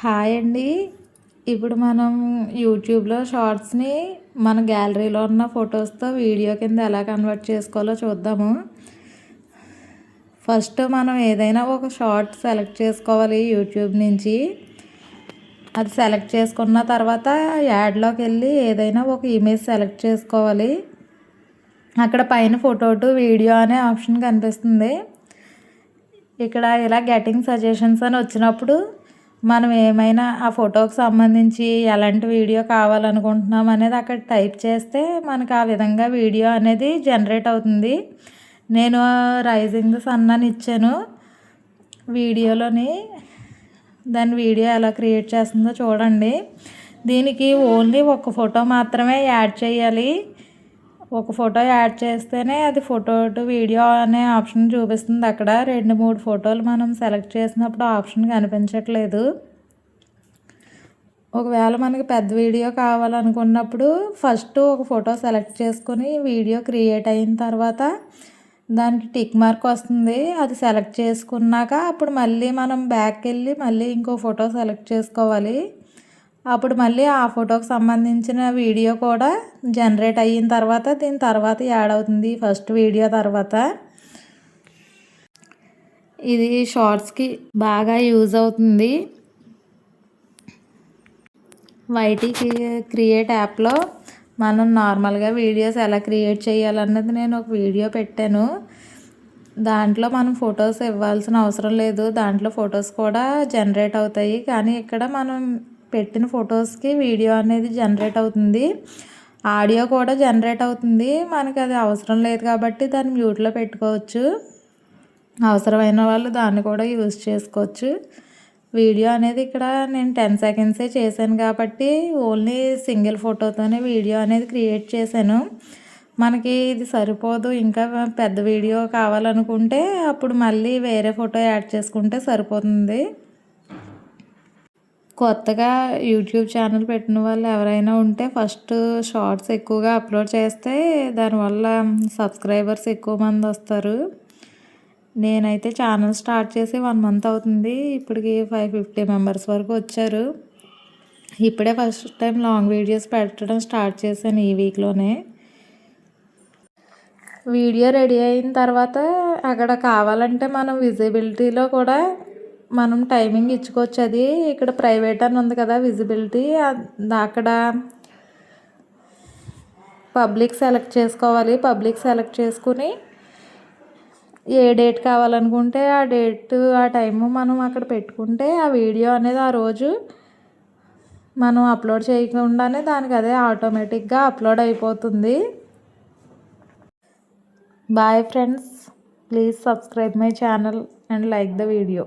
Hi అండి. ఇప్పుడు మనం యూట్యూబ్లో షార్ట్స్ని మన గ్యాలరీలో ఉన్న ఫొటోస్తో వీడియో కింద ఎలా కన్వర్ట్ చేసుకోవాలో చూద్దాము. ఫస్ట్ మనం ఏదైనా ఒక షార్ట్ సెలెక్ట్ చేసుకోవాలి యూట్యూబ్ నుంచి. అది సెలెక్ట్ చేసుకున్న తర్వాత యాడ్లోకి వెళ్ళి ఏదైనా ఒక ఇమేజ్ సెలెక్ట్ చేసుకోవాలి. అక్కడ పైన ఫోటో టు వీడియో అనే ఆప్షన్ కనిపిస్తుంది. ఇక్కడ ఇలా గెటింగ్ సజెషన్స్ అని వచ్చినప్పుడు మనం ఏమైనా ఆ ఫోటోకి సంబంధించి ఎలాంటి వీడియో కావాలనుకుంటున్నాం అనేది అక్కడ టైప్ చేస్తే మనకు ఆ విధంగా వీడియో అనేది జనరేట్ అవుతుంది. నేను రైజింగ్ ద అని ఇచ్చాను. వీడియోలోని దాని వీడియో ఎలా క్రియేట్ చేస్తుందో చూడండి. దీనికి ఓన్లీ ఒక ఫోటో మాత్రమే యాడ్ చేయాలి. ఒక ఫోటో యాడ్ చేస్తేనే అది ఫోటో టు వీడియో అనే ఆప్షన్ చూపిస్తుంది. అక్కడ రెండు మూడు ఫోటోలు మనం సెలెక్ట్ చేసినప్పుడు ఆప్షన్ కనిపించట్లేదు. ఒకవేళ మనకి పెద్ద వీడియో కావాలనుకున్నప్పుడు ఫస్ట్ ఒక ఫోటో సెలెక్ట్ చేసుకొని వీడియో క్రియేట్ అయిన తర్వాత దానికి టిక్ మార్క్ వస్తుంది. అది సెలెక్ట్ చేసుకున్నాక అప్పుడు మళ్ళీ మనం బ్యాక్ వెళ్ళి మళ్ళీ ఇంకో ఫోటో సెలెక్ట్ చేసుకోవాలి. అప్పుడు మళ్ళీ ఆ ఫోటోకి సంబంధించిన వీడియో కూడా జనరేట్ అయిన తర్వాత దీని తర్వాత యాడ్ అవుతుంది ఫస్ట్ వీడియో తర్వాత. ఇది షార్ట్స్కి బాగా యూజ్ అవుతుంది. వైటీ క్రియేట్ యాప్లో మనం నార్మల్గా వీడియోస్ ఎలా క్రియేట్ చేయాలన్నది నేను ఒక వీడియో పెట్టాను. దాంట్లో మనం ఫొటోస్ ఇవ్వాల్సిన అవసరం లేదు. దాంట్లో ఫొటోస్ కూడా జనరేట్ అవుతాయి. కానీ ఇక్కడ మనం పెట్టిన ఫొటోస్కి వీడియో అనేది జనరేట్ అవుతుంది. ఆడియో కూడా జనరేట్ అవుతుంది. మనకి అది అవసరం లేదు కాబట్టి దాన్ని మ్యూట్లో పెట్టుకోవచ్చు. అవసరమైన వాళ్ళు దాన్ని కూడా యూజ్ చేసుకోవచ్చు. వీడియో అనేది ఇక్కడ నేను టెన్ సెకండ్సే చేశాను కాబట్టి ఓన్లీ సింగిల్ ఫోటోతోనే వీడియో అనేది క్రియేట్ చేశాను. మనకి ఇది సరిపోదు. ఇంకా పెద్ద వీడియో కావాలనుకుంటే అప్పుడు మళ్ళీ వేరే ఫోటో యాడ్ చేసుకుంటే సరిపోతుంది. కొత్తగా యూట్యూబ్ ఛానల్ పెట్టిన వాళ్ళు ఎవరైనా ఉంటే ఫస్ట్ షార్ట్స్ ఎక్కువగా అప్లోడ్ చేస్తే దానివల్ల సబ్స్క్రైబర్స్ ఎక్కువ మంది వస్తారు. నేనైతే ఛానల్ స్టార్ట్ చేసి వన్ మంత్ అవుతుంది. ఇప్పటికి ఫైవ్ ఫిఫ్టీ మెంబర్స్ వరకు వచ్చారు. ఇప్పుడే ఫస్ట్ టైం లాంగ్ వీడియోస్ పెట్టడం స్టార్ట్ చేశాను ఈ వీక్లోనే. వీడియో రెడీ అయిన తర్వాత అక్కడ కావాలంటే మనం విజిబిలిటీలో కూడా మనం టైమింగ్ ఇచ్చుకోవచ్చు. అది ఇక్కడ ప్రైవేట్ అని ఉంది కదా విజిబిలిటీ అక్కడ పబ్లిక్ సెలెక్ట్ చేసుకోవాలి. పబ్లిక్ సెలెక్ట్ చేసుకుని ఏ డేట్ కావాలనుకుంటే ఆ డేట్ ఆ టైము మనం అక్కడ పెట్టుకుంటే ఆ వీడియో అనేది ఆ రోజు మనం అప్లోడ్ చేయకుండానే దానికి అదే ఆటోమేటిక్గా అప్లోడ్ అయిపోతుంది. Bye friends please subscribe my channel and like the video